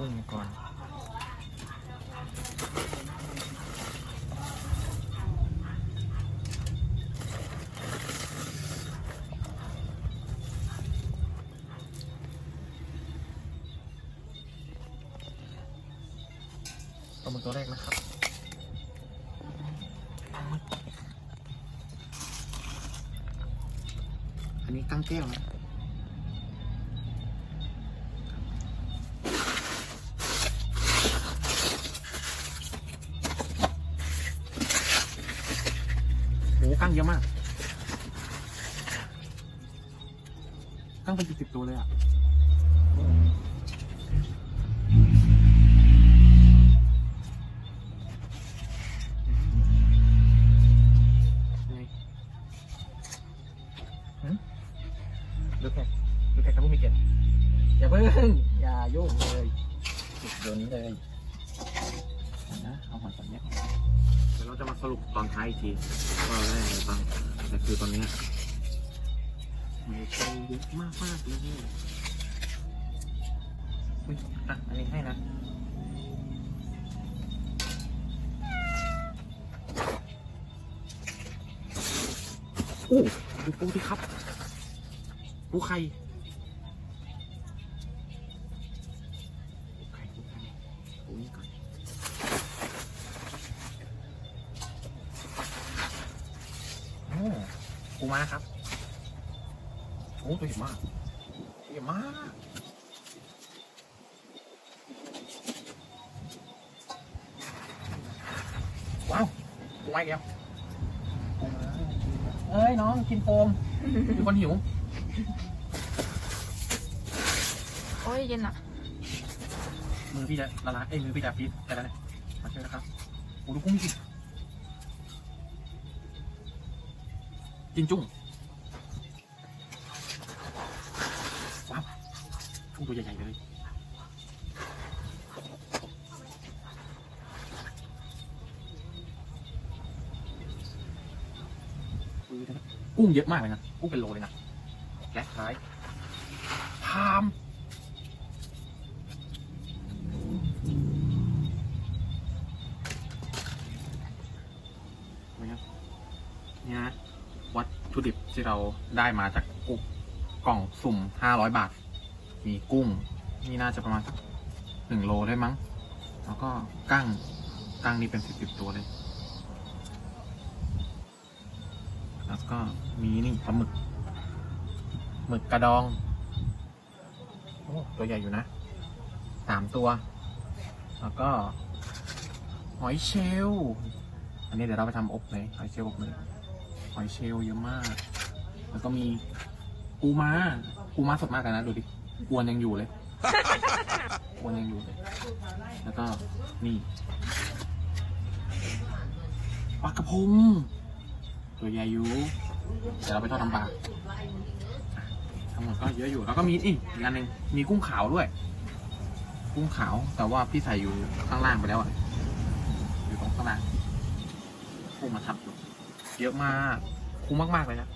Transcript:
ก่อนปลาหมึกตัวแรกนะครับอันนี้กั้งแก้วนะ โอ้กั้งเยอะมากกั้งเป็นสิบๆตัวเลยอะไงหึดูแค่ดูแค่กระพุ้งมีเกล็ดอย่าเพิ่งอย่ายุ่งเลยจุดเดี๋ยวนี้เลย สรุปตอนท้ายอีกทีว่าเราได้อะไรบ้างแต่คือตอนเนี้ยมีโชว์เยอะมากมากๆเลยอุ๊ยอะอันนี้ให้นะอู้ดูปูสิครับปูไข่ มาครับ โอ้ตัวใหญ่มากตัวใหญ่มาก ว้าวปูมาอีกแล้วปูมาเอ้ยน้องกินโฟมมีคนหิว โอ้ยเย็นอะ มือพี่จะละลายเอ้ยมือพี่จะฟีดแต่ละเนี่ยมาช่วยนะครับโอ้ดูกุ้งสิ จินจุ้งว้าวจุ้งตัวใหญ่ ๆ เลยกุ้งเยอะมากเลยนะ กุ้งเป็นโลเลยนะและท้ายพามนะครับเนี่ยนะวัต ถุดิบที่เราได้มาจากกุกกล่องสุ่มห้าร้อยบาท มีกุ้ง นี่น่าจะประมาณหนึ่งโลได้มั้ง แล้วก็กั้งกั้งนี่เป็นสิบสิบตัวเลย แล้วก็มีนี่ปลาหมึกหมึกกระดองโอ้ตัวใหญ่อยู่นะสามตัว แล้วก็หอยเชลล์อันนี้เดี๋ยวเราไปทำอบเลยหอยเชลล์อบเลย อยเชลล์เยอะมาก แล้วก็มีปูม้าปูม้าสดมากเลยนะดูดิอวนยังอยู่เลยอวนยังอยู่เลย แล้วก็นี่ปลากระพงตัวใหญ่อยู่เดี๋ยวเราไปทอดน้ำปลาอะทั้งหมดก็เยอะอยู่ แล้วก็มีอีกอีกอันหนึ่งมีกุ้งขาวด้วย กุ้งขาวแต่ว่าพี่ใส่อยู่ข้างล่างไปแล้วอะอยู่ตรงข้างล่างกุ้งมาทับอยู่ เยอะมาก คุ้มมาก ๆ เลยนะ